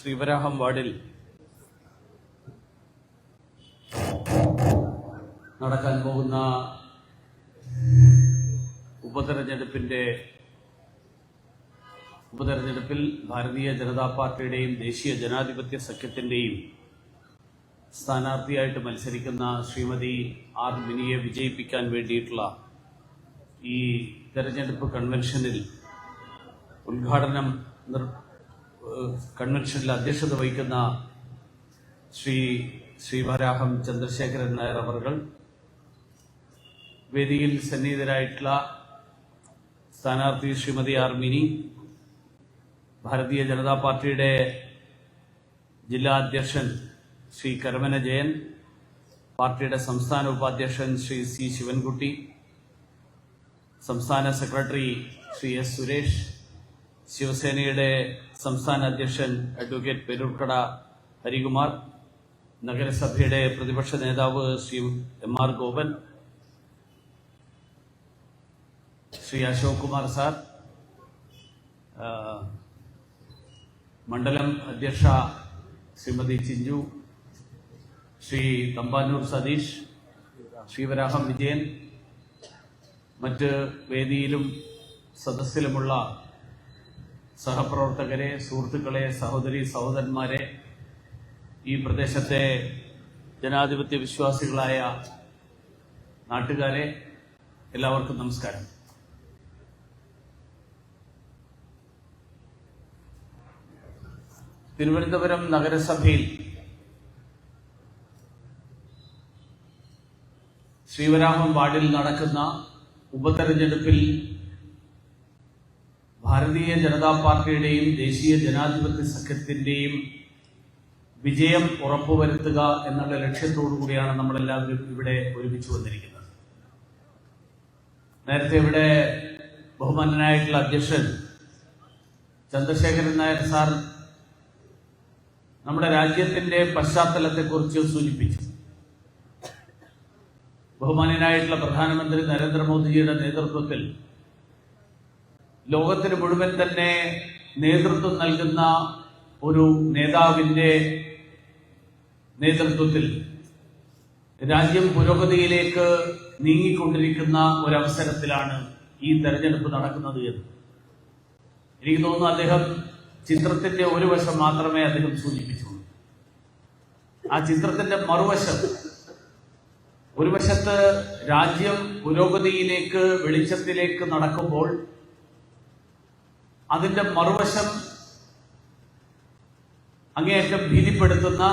ശ്രീവരാഹം വാർഡിൽ നടക്കാൻ പോകുന്ന ഉപതെരഞ്ഞെടുപ്പിന്റെ ഉപതെരഞ്ഞെടുപ്പിൽ ഭാരതീയ ജനതാ പാർട്ടിയുടെയും ദേശീയ ജനാധിപത്യ സഖ്യത്തിന്റെയും സ്ഥാനാർത്ഥിയായിട്ട് മത്സരിക്കുന്ന ശ്രീമതി ആർ മിനിയെ വിജയിപ്പിക്കാൻ വേണ്ടിയിട്ടുള്ള ഈ തെരഞ്ഞെടുപ്പ് കൺവെൻഷനിൽ ഉദ്ഘാടനം കൺവെൻഷനിൽ അധ്യക്ഷത വഹിക്കുന്ന ശ്രീ ശ്രീവരാഹം ചന്ദ്രശേഖരൻ നായർ അവർകൾ വേദിയിൽ സന്നിഹിതരായിട്ടുള്ള സ്ഥാനാർത്ഥി ശ്രീമതി ആർ മിനി ഭാരതീയ ജനതാ പാർട്ടിയുടെ ജില്ലാ അധ്യക്ഷൻ ശ്രീ കരമന ജയൻ പാർട്ടിയുടെ സംസ്ഥാന ഉപാധ്യക്ഷൻ ശ്രീ സി ശിവൻകുട്ടി സംസ്ഥാന സെക്രട്ടറി ശ്രീ എസ് സുരേഷ് ശിവസേനയുടെ സംസ്ഥാന അധ്യക്ഷൻ അഡ്വക്കേറ്റ് പെരൂർക്കട ഹരികുമാർ നഗരസഭയുടെ പ്രതിപക്ഷ നേതാവ് Shri M R Gopan Shri Ashok Kumar sir മണ്ഡലം അധ്യക്ഷ ശ്രീമതി ചിഞ്ചു ശ്രീ തമ്പാനൂർ സതീഷ് ശ്രീവരാഹം വിജയൻ മറ്റ് വേദിയിലും സദസ്സിലുമുള്ള സഹപ്രവർത്തകരെ സുഹൃത്തുക്കളെ സഹോദരി സഹോദരന്മാരെ ഈ പ്രദേശത്തെ ജനാധിപത്യ വിശ്വാസികളായ നാട്ടുകാരെ എല്ലാവർക്കും നമസ്കാരം. തിരുവനന്തപുരം നഗരസഭയിൽ ശ്രീവരാമം വാർഡിൽ നടക്കുന്ന ഉപതെരഞ്ഞെടുപ്പിൽ ഭാരതീയ ജനതാ പാർട്ടിയുടെയും ദേശീയ ജനാധിപത്യ സഖ്യത്തിന്റെയും വിജയം ഉറപ്പുവരുത്തുക എന്നുള്ള ലക്ഷ്യത്തോടു കൂടിയാണ് നമ്മളെല്ലാവരും ഇവിടെ ഒരുമിച്ച് വന്നിരിക്കുന്നത്. നേരത്തെ ഇവിടെ ബഹുമാനനായിട്ടുള്ള അധ്യക്ഷൻ ചന്ദ്രശേഖരൻ നായർ സാർ നമ്മുടെ രാജ്യത്തിന്റെ പശ്ചാത്തലത്തെക്കുറിച്ച് സൂചിപ്പിച്ചു. ബഹുമാന്യനായിട്ടുള്ള പ്രധാനമന്ത്രി നരേന്ദ്രമോദിജിയുടെ നേതൃത്വത്തിൽ ലോകത്തിന് മുഴുവൻ തന്നെ നേതൃത്വം നൽകുന്ന ഒരു നേതാവിന്റെ നേതൃത്വത്തിൽ രാജ്യം പുരോഗതിയിലേക്ക് നീങ്ങിക്കൊണ്ടിരിക്കുന്ന ഒരവസരത്തിലാണ് ഈ തെരഞ്ഞെടുപ്പ് നടക്കുന്നത് എന്ന്. എനിക്ക് തോന്നുന്നു അദ്ദേഹം ചിത്രത്തിന്റെ ഒരു വശം മാത്രമേ അദ്ദേഹം സൂചിപ്പിച്ചുള്ളൂ. ആ ചിത്രത്തിന്റെ മറുവശം ഒരു വശത്ത് രാജ്യം പുരോഗതിയിലേക്ക് വെളിച്ചത്തിലേക്ക് നടക്കുമ്പോൾ അതിന്റെ മറുവശം അങ്ങേയറ്റം ഭീതിപ്പെടുത്തുന്ന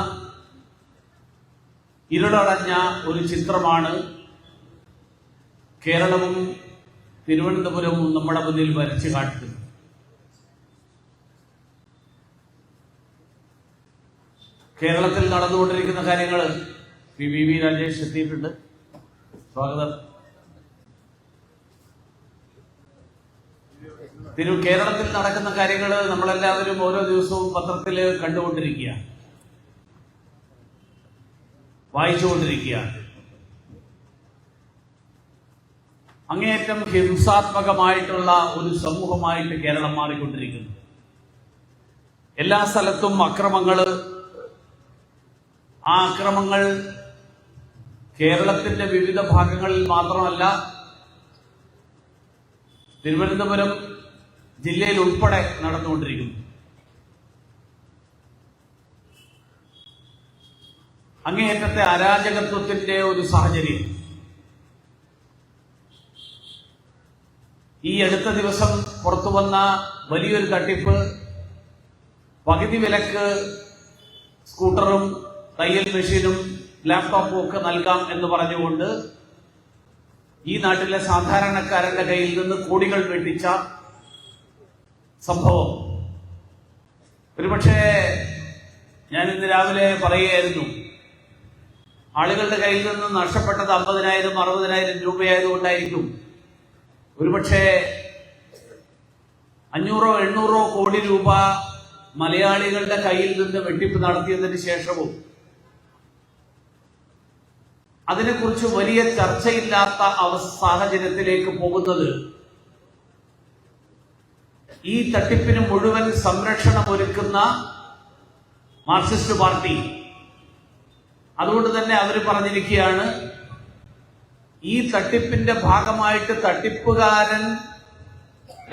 ഇരുളടഞ്ഞ ഒരു ചിത്രമാണ് കേരളവും തിരുവനന്തപുരവും നമ്മുടെ മുന്നിൽ വരച്ചു കാട്ടുന്നത് കേരളത്തിൽ നടന്നുകൊണ്ടിരിക്കുന്ന കാര്യങ്ങൾ പി വി വി രാജേഷ് എത്തിയിട്ടുണ്ട്. സ്വാഗതം. തിരു കേരളത്തിൽ നടക്കുന്ന കാര്യങ്ങൾ നമ്മളെല്ലാവരും ഓരോ ദിവസവും പത്രത്തിൽ കണ്ടുകൊണ്ടിരിക്കുക. വായിച്ചുകൊണ്ടിരിക്കുക. അങ്ങേയറ്റം ഹിംസാത്മകമായിട്ടുള്ള ഒരു സമൂഹമായിട്ട് കേരളം മാറിക്കൊണ്ടിരിക്കുന്നു. എല്ലാ സ്ഥലത്തും അക്രമങ്ങൾ ആ അക്രമങ്ങൾ കേരളത്തിന്റെ വിവിധ ഭാഗങ്ങളിൽ മാത്രമല്ല തിരുവനന്തപുരം ജില്ലയിൽ ഉൾപ്പെടെ നടന്നുകൊണ്ടിരിക്കുന്നു. അങ്ങേയറ്റത്തെ അരാജകത്വത്തിന്റെ ഒരു സാഹചര്യം. ഈ അടുത്ത ദിവസം പുറത്തു വന്ന വലിയൊരു തട്ടിപ്പ് പകുതി വിലക്ക് സ്കൂട്ടറും തയ്യൽ മെഷീനും ലാപ്ടോപ്പും ഒക്കെ നൽകാം എന്ന് പറഞ്ഞുകൊണ്ട് ഈ നാട്ടിലെ സാധാരണക്കാരന്റെ കയ്യിൽ നിന്ന് കോടികൾ വെട്ടിച്ച സംഭവം. ഒരുപക്ഷേ ഞാൻ ഇന്ന് രാവിലെ പറയുകയായിരുന്നു ആളുകളുടെ കയ്യിൽ നിന്ന് നഷ്ടപ്പെട്ടത് അമ്പതിനായിരം അറുപതിനായിരം രൂപയായതുകൊണ്ടായിരിക്കും. ഒരുപക്ഷേ അഞ്ഞൂറോ എണ്ണൂറോ കോടി രൂപ മലയാളികളുടെ കയ്യിൽ നിന്ന് വെട്ടിപ്പ് നടത്തിയതിന് ശേഷവും അതിനെക്കുറിച്ച് വലിയ ചർച്ചയില്ലാത്ത അവ സാഹചര്യത്തിലേക്ക് പോകുന്നത് ഈ തട്ടിപ്പിന് മുഴുവൻ സംരക്ഷണം ഒരുക്കുന്ന മാർക്സിസ്റ്റ് പാർട്ടി. അതുകൊണ്ട് തന്നെ അവർ പറഞ്ഞിരിക്കുകയാണ് ഈ തട്ടിപ്പിന്റെ ഭാഗമായിട്ട് തട്ടിപ്പുകാരൻ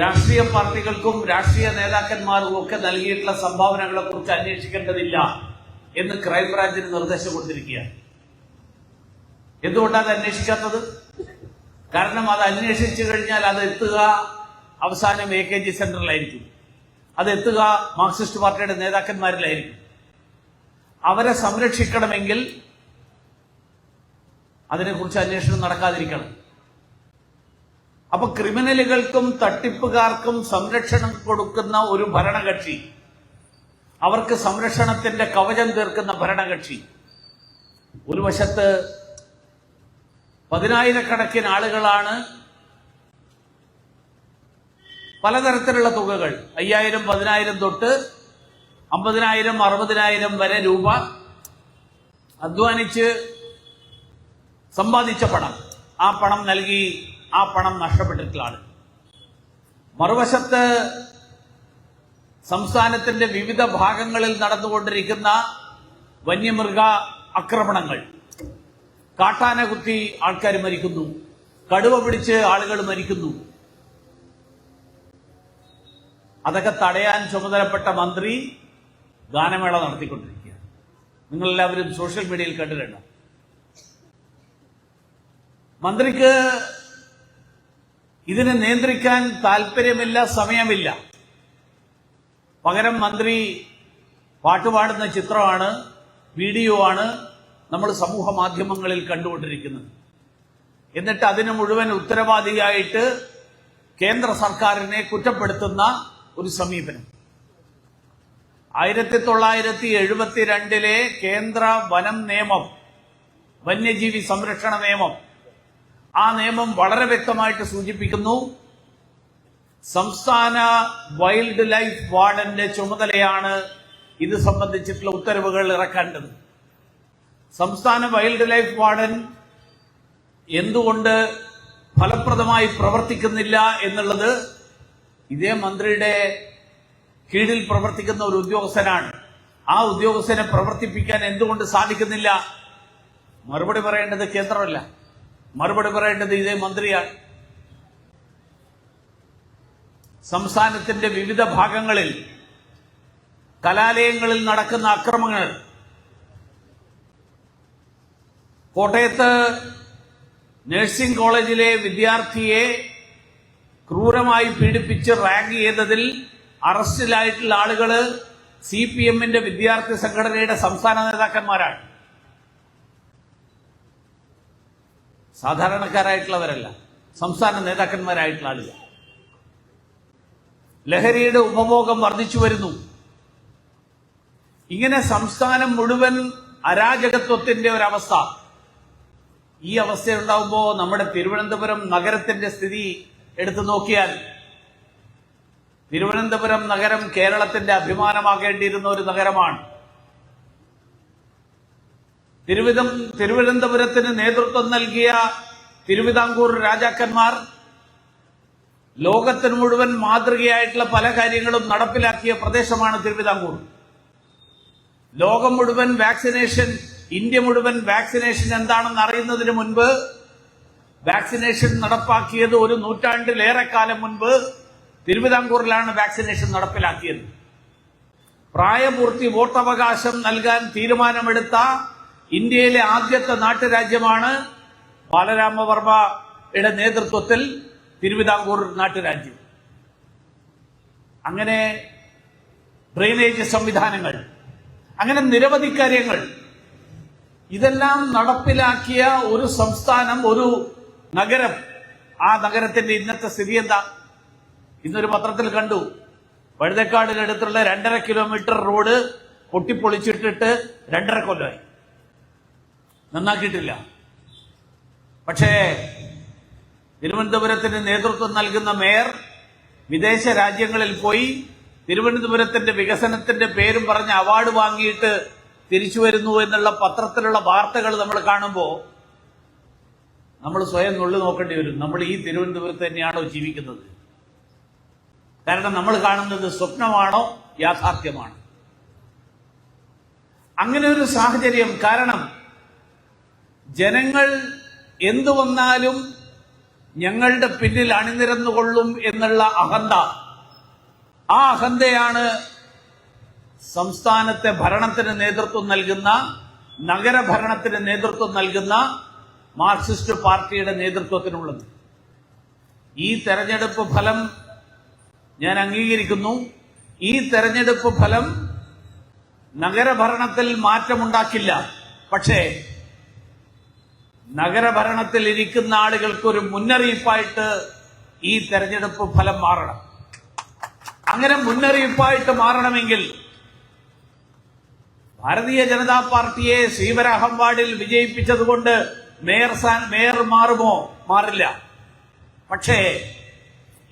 രാഷ്ട്രീയ പാർട്ടികൾക്കും രാഷ്ട്രീയ നേതാക്കന്മാർക്കും ഒക്കെ നൽകിയിട്ടുള്ള സംഭാവനകളെ കുറിച്ച് അന്വേഷിക്കേണ്ടതില്ല എന്ന് ക്രൈംബ്രാഞ്ചിന് നിർദ്ദേശം കൊടുത്തിരിക്കുകയാണ്. എന്തുകൊണ്ടാണ് അത് അന്വേഷിക്കാത്തത്? കാരണം അത് അന്വേഷിച്ചു കഴിഞ്ഞാൽ അത് എത്തുക അവസാനം എ കെ ജി സെന്ററിലായിരിക്കും അത് എത്തുക മാർക്സിസ്റ്റ് പാർട്ടിയുടെ നേതാക്കന്മാരിലായിരിക്കും. അവരെ സംരക്ഷിക്കണമെങ്കിൽ അതിനെക്കുറിച്ച് അന്വേഷണം നടക്കാതിരിക്കണം. അപ്പൊ ക്രിമിനലുകൾക്കും തട്ടിപ്പുകാർക്കും സംരക്ഷണം കൊടുക്കുന്ന ഒരു ഭരണകക്ഷി അവർക്ക് സംരക്ഷണത്തിന്റെ കവചം തീർക്കുന്ന ഭരണകക്ഷി ഒരു വശത്ത് പതിനായിരക്കണക്കിന് ആളുകളാണ് പലതരത്തിലുള്ള തുകകൾ. അയ്യായിരം പതിനായിരം തൊട്ട് അമ്പതിനായിരം അറുപതിനായിരം വരെ രൂപ അധ്വാനിച്ച് സമ്പാദിച്ച പണം. ആ പണം നൽകി ആ പണം നഷ്ടപ്പെട്ടിട്ടുള്ള മറുവശത്ത് സംസ്ഥാനത്തിന്റെ വിവിധ ഭാഗങ്ങളിൽ നടന്നുകൊണ്ടിരിക്കുന്ന വന്യമൃഗ ആക്രമണങ്ങൾ. കാട്ടാന കുത്തി ആൾക്കാർ മരിക്കുന്നു. കടുവ പിടിച്ച് ആളുകൾ മരിക്കുന്നു. അതൊക്കെ തടയാൻ ചുമതലപ്പെട്ട മന്ത്രി ഗാനമേള നടത്തിക്കൊണ്ടിരിക്കുക നിങ്ങളെല്ലാവരും സോഷ്യൽ മീഡിയയിൽ കണ്ടിട്ടുണ്ട്. മന്ത്രിക്ക് ഇതിനെ നിയന്ത്രിക്കാൻ താല്പര്യമില്ല സമയമില്ല. പകരം മന്ത്രി പാട്ടുപാടുന്ന ചിത്രമാണ് വീഡിയോ ആണ് നമ്മൾ സമൂഹ മാധ്യമങ്ങളിൽ കണ്ടുകൊണ്ടിരിക്കുന്നത്. എന്നിട്ട് അതിന് മുഴുവൻ ഉത്തരവാദിയായിട്ട് കേന്ദ്ര സർക്കാരിനെ കുറ്റപ്പെടുത്തുന്ന ഒരു സമീപനം. ആയിരത്തി തൊള്ളായിരത്തി എഴുപത്തിരണ്ടിലെ കേന്ദ്ര വനം നിയമം വന്യജീവി സംരക്ഷണ നിയമം ആ നിയമം വളരെ വ്യക്തമായിട്ട് സൂചിപ്പിക്കുന്നു. സംസ്ഥാന വൈൽഡ് ലൈഫ് വാർഡന്റെ ചുമതലയാണ് ഇത് സംബന്ധിച്ചിട്ടുള്ള ഉത്തരവുകൾ ഇറക്കേണ്ടത്. സംസ്ഥാന വൈൽഡ് ലൈഫ് വാർഡൻ എന്തുകൊണ്ട് ഫലപ്രദമായി പ്രവർത്തിക്കുന്നില്ല എന്നുള്ളത് ഇതേ മന്ത്രിയുടെ കീഴിൽ പ്രവർത്തിക്കുന്ന ഒരു ഉദ്യോഗസ്ഥനാണ്. ആ ഉദ്യോഗസ്ഥനെ പ്രവർത്തിപ്പിക്കാൻ എന്തുകൊണ്ട് സാധിക്കുന്നില്ല? മറുപടി പറയേണ്ടത് കേന്ദ്രമല്ല. മറുപടി പറയേണ്ടത് ഇതേ മന്ത്രിയാണ്. സംസ്ഥാനത്തിന്റെ വിവിധ ഭാഗങ്ങളിൽ കലാലയങ്ങളിൽ നടക്കുന്ന അക്രമങ്ങൾ കോട്ടയത്ത് നഴ്സിംഗ് കോളേജിലെ വിദ്യാർത്ഥിയെ ക്രൂരമായി പീഡിപ്പിച്ച് റാങ്ക് ചെയ്തതിൽ അറസ്റ്റിലായിട്ടുള്ള ആളുകൾ സി പി എമ്മിന്റെ വിദ്യാർത്ഥി സംഘടനയുടെ സംസ്ഥാന നേതാക്കന്മാരാണ്. സാധാരണക്കാരായിട്ടുള്ളവരല്ല സംസ്ഥാന നേതാക്കന്മാരായിട്ടുള്ള ആളുകൾ. ലഹരിയുടെ ഉപഭോഗം വർദ്ധിച്ചു വരുന്നു. ഇങ്ങനെ സംസ്ഥാനം മുഴുവൻ അരാജകത്വത്തിന്റെ ഒരവസ്ഥ. ഈ അവസ്ഥയുണ്ടാവുമ്പോൾ നമ്മുടെ തിരുവനന്തപുരം നഗരത്തിന്റെ സ്ഥിതി എടുത്തു നോക്കിയാൽ തിരുവനന്തപുരം നഗരം കേരളത്തിന്റെ അഭിമാനമാകേണ്ടിയിരുന്ന ഒരു നഗരമാണ്. തിരുവിതം തിരുവനന്തപുരത്തിന് നേതൃത്വം നൽകിയ തിരുവിതാംകൂർ രാജാക്കന്മാർ ലോകത്തിന് മുഴുവൻ മാതൃകയായിട്ടുള്ള പല കാര്യങ്ങളും നടപ്പിലാക്കിയ പ്രദേശമാണ് തിരുവിതാംകൂർ. ലോകം മുഴുവൻ വാക്സിനേഷൻ ഇന്ത്യ മുഴുവൻ വാക്സിനേഷൻ എന്താണെന്ന് അറിയുന്നതിന് മുൻപ് വാക്സിനേഷൻ നടപ്പാക്കിയത് ഒരു നൂറ്റാണ്ടിലേറെ കാലം മുൻപ് തിരുവിതാംകൂറിലാണ് വാക്സിനേഷൻ നടപ്പിലാക്കിയത്. പ്രായപൂർത്തി വോട്ടവകാശം നൽകാൻ തീരുമാനമെടുത്ത ഇന്ത്യയിലെ ആദ്യത്തെ നാട്ടുരാജ്യമാണ് ബാലരാമവർമ്മയുടെ നേതൃത്വത്തിൽ തിരുവിതാംകൂർ നാട്ടുരാജ്യം. അങ്ങനെ ഡ്രെയിനേജ് സംവിധാനങ്ങൾ അങ്ങനെ നിരവധി കാര്യങ്ങൾ. ഇതെല്ലാം നടപ്പിലാക്കിയ ഒരു സംസ്ഥാനം ഒരു നഗരം. ആ നഗരത്തിന്റെ ഇന്നത്തെ സ്ഥിതി എന്താ? ഇന്നൊരു പത്രത്തിൽ കണ്ടു. വഴുതക്കാടിനടുത്തുള്ള രണ്ടര കിലോമീറ്റർ റോഡ് പൊട്ടിപ്പൊളിച്ചിട്ടിട്ട് രണ്ടര കൊല്ലമായി നന്നാക്കിയിട്ടില്ല. പക്ഷേ തിരുവനന്തപുരത്തിന് നേതൃത്വം നൽകുന്ന മേയർ വിദേശ രാജ്യങ്ങളിൽ പോയി തിരുവനന്തപുരത്തിന്റെ വികസനത്തിന്റെ പേരും പറഞ്ഞ് അവാർഡ് വാങ്ങിയിട്ട് തിരിച്ചു വരുന്നു എന്നുള്ള പത്രത്തിലുള്ള വാർത്തകൾ നമ്മൾ കാണുമ്പോൾ നമ്മൾ സ്വയം നുള്ളു നോക്കേണ്ടി വരും. നമ്മൾ ഈ തിരുവനന്തപുരത്ത് തന്നെയാണോ ജീവിക്കുന്നത്? കാരണം നമ്മൾ കാണുന്നത് സ്വപ്നമാണോ യാഥാർത്ഥ്യമാണോ? അങ്ങനെ ഒരു സാഹചര്യം. കാരണം ജനങ്ങൾ എന്തു വന്നാലും ഞങ്ങളുടെ പിന്നിൽ അണിനിരന്നുകൊള്ളും എന്നുള്ള അഹന്ത. ആ അഹന്തയാണ് സംസ്ഥാനത്തെ ഭരണത്തിന് നേതൃത്വം നൽകുന്ന നഗരഭരണത്തിന് നേതൃത്വം നൽകുന്ന മാർക്സിസ്റ്റ് പാർട്ടിയുടെ നേതൃത്വത്തിനുള്ളത്. ഈ തെരഞ്ഞെടുപ്പ് ഫലം ഞാൻ അംഗീകരിക്കുന്നു. ഈ തെരഞ്ഞെടുപ്പ് ഫലം നഗരഭരണത്തിൽ മാറ്റമുണ്ടാക്കില്ല. പക്ഷേ നഗരഭരണത്തിൽ ഇരിക്കുന്ന ആളുകൾക്ക് ഒരു മുന്നറിയിപ്പായിട്ട് ഈ തെരഞ്ഞെടുപ്പ് ഫലം മാറണം. അങ്ങനെ മുന്നറിയിപ്പായിട്ട് മാറണമെങ്കിൽ ഭാരതീയ ജനതാ പാർട്ടിയെ ശ്രീവരാഹം വാർഡിൽ വിജയിപ്പിച്ചതുകൊണ്ട് മേയർ സ്ഥാൻ മേയർ മാറുമോ? മാറില്ല. പക്ഷേ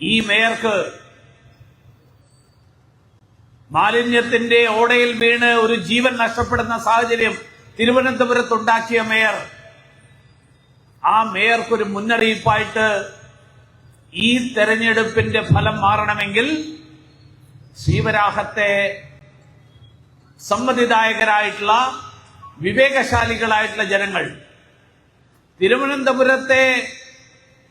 ഈ മേയർക്ക് മാലിന്യത്തിന്റെ ഓടയിൽ വീണ് ഒരു ജീവൻ നഷ്ടപ്പെടുന്ന സാഹചര്യം തിരുവനന്തപുരത്തുണ്ടാക്കിയ മേയർ. ആ മേയർക്കൊരു മുന്നറിയിപ്പായിട്ട് ഈ തെരഞ്ഞെടുപ്പിന്റെ ഫലം മാറണമെങ്കിൽ ശ്രീവരാഹത്തെ സമ്മതിദായകരായിട്ടുള്ള വിവേകശാലികളായിട്ടുള്ള ജനങ്ങൾ തിരുവനന്തപുരത്തെ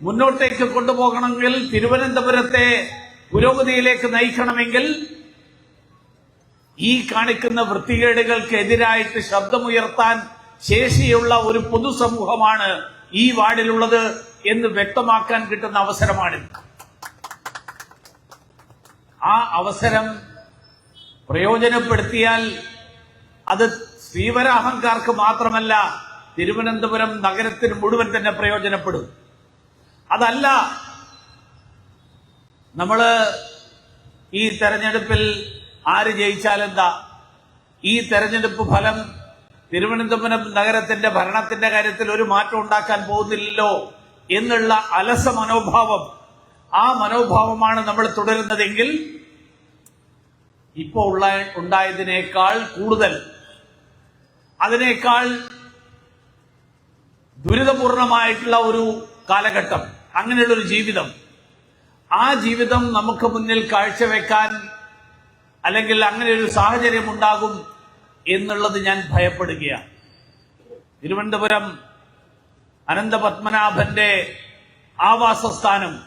മുന്നോട്ടേക്ക് കൊണ്ടുപോകണമെങ്കിൽ തിരുവനന്തപുരത്തെ പുരോഗതിയിലേക്ക് നയിക്കണമെങ്കിൽ ഈ കാണിക്കുന്ന വൃത്തികേടുകൾക്ക് എതിരായിട്ട് ശബ്ദമുയർത്താൻ ശേഷിയുള്ള ഒരു പൊതുസമൂഹമാണ് ഈ വാർഡിലുള്ളത് എന്ന് വ്യക്തമാക്കാൻ കിട്ടുന്ന അവസരമാണിത്. ആ അവസരം പ്രയോജനപ്പെടുത്തിയാൽ അത് ശ്രീവരാഹങ്കാർക്ക് മാത്രമല്ല തിരുവനന്തപുരം നഗരത്തിന് മുഴുവൻ തന്നെ പ്രയോജനപ്പെടും. അതല്ല നമ്മൾ ഈ തെരഞ്ഞെടുപ്പിൽ ആര് ജയിച്ചാലെന്താ? ഈ തെരഞ്ഞെടുപ്പ് ഫലം തിരുവനന്തപുരം നഗരത്തിന്റെ ഭരണത്തിന്റെ കാര്യത്തിൽ ഒരു മാറ്റം ഉണ്ടാക്കാൻ പോകുന്നില്ലല്ലോ എന്നുള്ള അലസ മനോഭാവം. ആ മനോഭാവമാണ് നമ്മൾ തുടരുന്നതെങ്കിൽ ഇപ്പോൾ ഉള്ള ഉണ്ടായതിനേക്കാൾ കൂടുതൽ. അതിനേക്കാൾ ദുരിതപൂർണമായിട്ടുള്ള ഒരു കാലഘട്ടം അങ്ങനെയുള്ള ഒരു ജീവിതം. ആ ജീവിതം നമുക്ക് മുന്നിൽ കാഴ്ചവെക്കാൻ അല്ലെങ്കിൽ അങ്ങനെ ഒരു സാഹചര്യം ഉണ്ടാകും എന്നുള്ളത് ഞാൻ ഭയപ്പെടുകയാണ്. തിരുവനന്തപുരം അനന്തപത്മനാഭന്റെ ആവാസസ്ഥാനം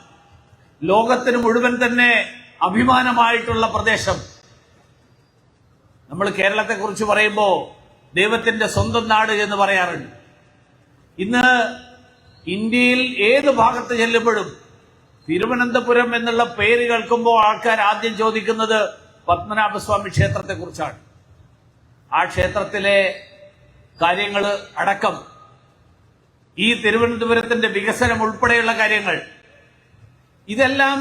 ലോകത്തിന് മുഴുവൻ തന്നെ അഭിമാനമായിട്ടുള്ള പ്രദേശം. നമ്മൾ കേരളത്തെക്കുറിച്ച് പറയുമ്പോൾ ദൈവത്തിന്റെ സ്വന്തം നാട് എന്ന് പറയാറുണ്ട്. ഇന്ന് ഇന്ത്യയിൽ ഏത് ഭാഗത്ത് ചെല്ലുമ്പോഴും തിരുവനന്തപുരം എന്നുള്ള പേര് കേൾക്കുമ്പോൾ ആൾക്കാർ ആദ്യം ചോദിക്കുന്നത് പത്മനാഭസ്വാമി ക്ഷേത്രത്തെ കുറിച്ചാണ് ആ ക്ഷേത്രത്തിലെ കാര്യങ്ങൾ അടക്കം ഈ തിരുവനന്തപുരത്തിന്റെ വികസനം ഉൾപ്പെടെയുള്ള കാര്യങ്ങൾ ഇതെല്ലാം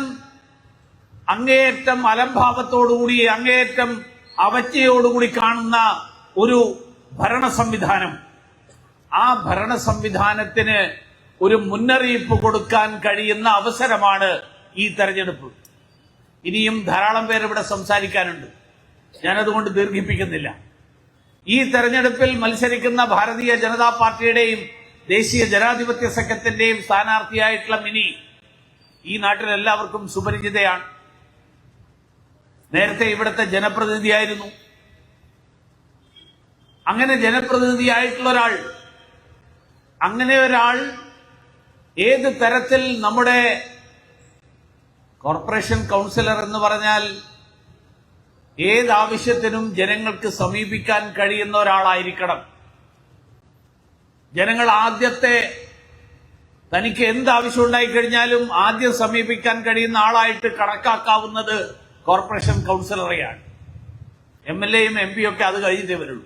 അങ്ങേയറ്റം അലംഭാവത്തോടുകൂടി അങ്ങേയറ്റം അവജ്ഞയോടുകൂടി കാണുന്ന ഒരു ഭരണ സംവിധാനം ആ ഭരണ സംവിധാനത്തിന് ഒരു മുന്നറിയിപ്പ് കൊടുക്കാൻ കഴിയുന്ന അവസരമാണ് ഈ തെരഞ്ഞെടുപ്പ്. ഇനിയും ധാരാളം പേർ ഇവിടെ സംസാരിക്കാനുണ്ട്. ഞാനതുകൊണ്ട് ദീർഘിപ്പിക്കുന്നില്ല. ഈ തെരഞ്ഞെടുപ്പിൽ മത്സരിക്കുന്ന ഭാരതീയ ജനതാ പാർട്ടിയുടെയും ദേശീയ ജനാധിപത്യ സഖ്യത്തിന്റെയും സ്ഥാനാർത്ഥിയായിട്ടുള്ള മിനി ഈ നാട്ടിൽ എല്ലാവർക്കും സുപരിചിതയാണ്. നേരത്തെ ഇവിടുത്തെ ജനപ്രതിനിധിയായിരുന്നു. അങ്ങനെ ജനപ്രതിനിധിയായിട്ടുള്ള ഒരാൾ അങ്ങനെ ഒരാൾ ഏത് തരത്തിൽ നമ്മുടെ കോർപ്പറേഷൻ കൗൺസിലർ എന്ന് പറഞ്ഞാൽ ഏത് ആവശ്യത്തിനും ജനങ്ങൾക്ക് സമീപിക്കാൻ കഴിയുന്ന ഒരാളായിരിക്കണം. ജനങ്ങൾ ആദ്യത്തെ തനിക്ക് എന്ത് ആവശ്യം ഉണ്ടായിക്കഴിഞ്ഞാലും ആദ്യം സമീപിക്കാൻ കഴിയുന്ന ആളായിട്ട് കണക്കാക്കാവുന്നത് കോർപ്പറേഷൻ കൗൺസിലറെയാണ്. എം എൽ എയും എം പിയും ഒക്കെ അത് കഴിഞ്ഞിട്ടേ വരുള്ളൂ.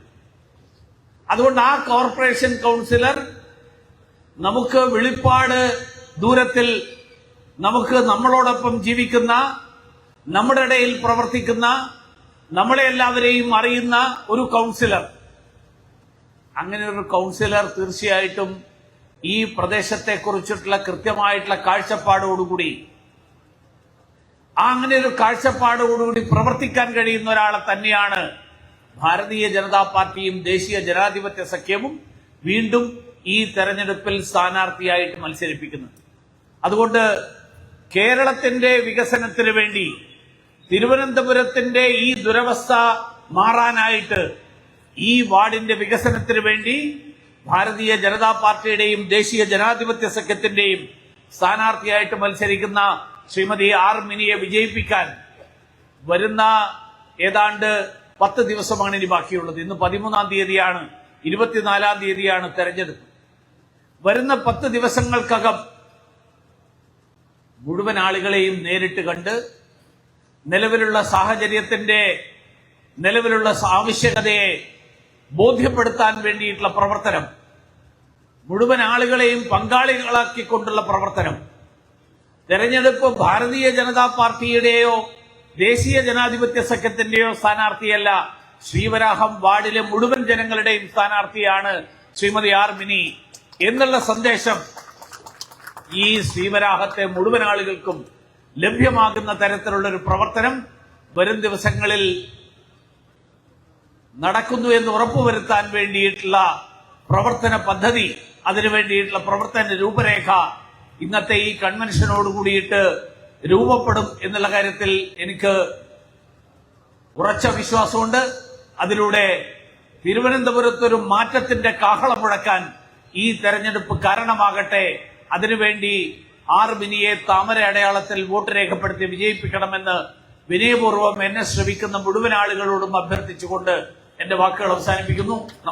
അതുകൊണ്ട് ആ കോർപ്പറേഷൻ കൗൺസിലർ നമുക്ക് വെളിപ്പാട് ദൂരത്തിൽ നമുക്ക് നമ്മളോടൊപ്പം ജീവിക്കുന്ന നമ്മുടെ ഇടയിൽ പ്രവർത്തിക്കുന്ന നമ്മളെ എല്ലാവരെയും അറിയുന്ന ഒരു കൗൺസിലർ അങ്ങനെ ഒരു കൗൺസിലർ തീർച്ചയായിട്ടും ഈ പ്രദേശത്തെ കുറിച്ചിട്ടുള്ള കൃത്യമായിട്ടുള്ള കാഴ്ചപ്പാടോടുകൂടി ആ അങ്ങനെ ഒരു കാഴ്ചപ്പാടോടുകൂടി പ്രവർത്തിക്കാൻ കഴിയുന്ന ഒരാളെ തന്നെയാണ് ഭാരതീയ ജനതാ പാർട്ടിയും ദേശീയ ജനാധിപത്യ സഖ്യവും വീണ്ടും ഈ തെരഞ്ഞെടുപ്പിൽ സ്ഥാനാർത്ഥിയായിട്ട് മത്സരിപ്പിക്കുന്നത് അതുകൊണ്ട് കേരളത്തിന്റെ വികസനത്തിന് വേണ്ടി തിരുവനന്തപുരത്തിന്റെ ഈ ദുരവസ്ഥ മാറാനായിട്ട് ഈ വാർഡിന്റെ വികസനത്തിന് വേണ്ടി ഭാരതീയ ജനതാ പാർട്ടിയുടെയും ദേശീയ ജനാധിപത്യ സഖ്യത്തിന്റെയും സ്ഥാനാർത്ഥിയായിട്ട് മത്സരിക്കുന്ന ശ്രീമതി ആർ മിനിയെ വിജയിപ്പിക്കാൻ വരുന്ന ഏതാണ്ട് പത്ത് ദിവസമാണ് ഇനി ബാക്കിയുള്ളത്. ഇന്ന് പതിമൂന്നാം തീയതിയാണ് ഇരുപത്തിനാലാം തീയതിയാണ് തെരഞ്ഞെടുപ്പ്. വരുന്ന പത്ത് ദിവസങ്ങൾക്കകം മുഴുവൻ ആളുകളെയും നേരിട്ട് കണ്ട് നിലവിലുള്ള സാഹചര്യത്തിന്റെ നിലവിലുള്ള ആവശ്യകതയെ ബോധ്യപ്പെടുത്താൻ വേണ്ടിയിട്ടുള്ള പ്രവർത്തനം മുഴുവൻ ആളുകളെയും പങ്കാളികളാക്കിക്കൊണ്ടുള്ള പ്രവർത്തനം തെരഞ്ഞെടുപ്പ് ഭാരതീയ ജനതാ പാർട്ടിയുടെയോ ദേശീയ ജനാധിപത്യ സഖ്യത്തിന്റെയോ സ്ഥാനാർത്ഥിയല്ല ശ്രീവരാഹം വാർഡിലെ മുഴുവൻ ജനങ്ങളുടെയും സ്ഥാനാർത്ഥിയാണ് ശ്രീമതി ആർ മിനി. എന്നുള്ള സന്ദേശം ഈ ശ്രീവരാഹത്തെ മുഴുവൻ ആളുകൾക്കും ലഭ്യമാകുന്ന തരത്തിലുള്ള ഒരു പ്രവർത്തനം വരും ദിവസങ്ങളിൽ നടക്കുന്നു എന്ന് ഉറപ്പുവരുത്താൻ വേണ്ടിയിട്ടുള്ള പ്രവർത്തന പദ്ധതി അതിനുവേണ്ടിയിട്ടുള്ള പ്രവർത്തന രൂപരേഖ ഇന്നത്തെ ഈ കൺവെൻഷനോട് കൂടിയിട്ട് രൂപപ്പെടും എന്നുള്ള കാര്യത്തിൽ എനിക്ക് ഉറച്ച വിശ്വാസമുണ്ട്. അതിലൂടെ തിരുവനന്തപുരത്തൊരു മാറ്റത്തിന്റെ കാഹളം മുഴക്കാൻ ഈ തെരഞ്ഞെടുപ്പ് കാരണമാകട്ടെ അതിനുവേണ്ടി ആർ ബിനിയെ താമര അടയാളത്തിൽ വോട്ട് രേഖപ്പെടുത്തി വിജയിപ്പിക്കണമെന്ന് വിനയപൂർവം എന്നെ ശ്രമിക്കുന്ന മുഴുവൻ ആളുകളോടും അഭ്യർത്ഥിച്ചുകൊണ്ട് എന്റെ വാക്കുകൾ അവസാനിപ്പിക്കുന്നു.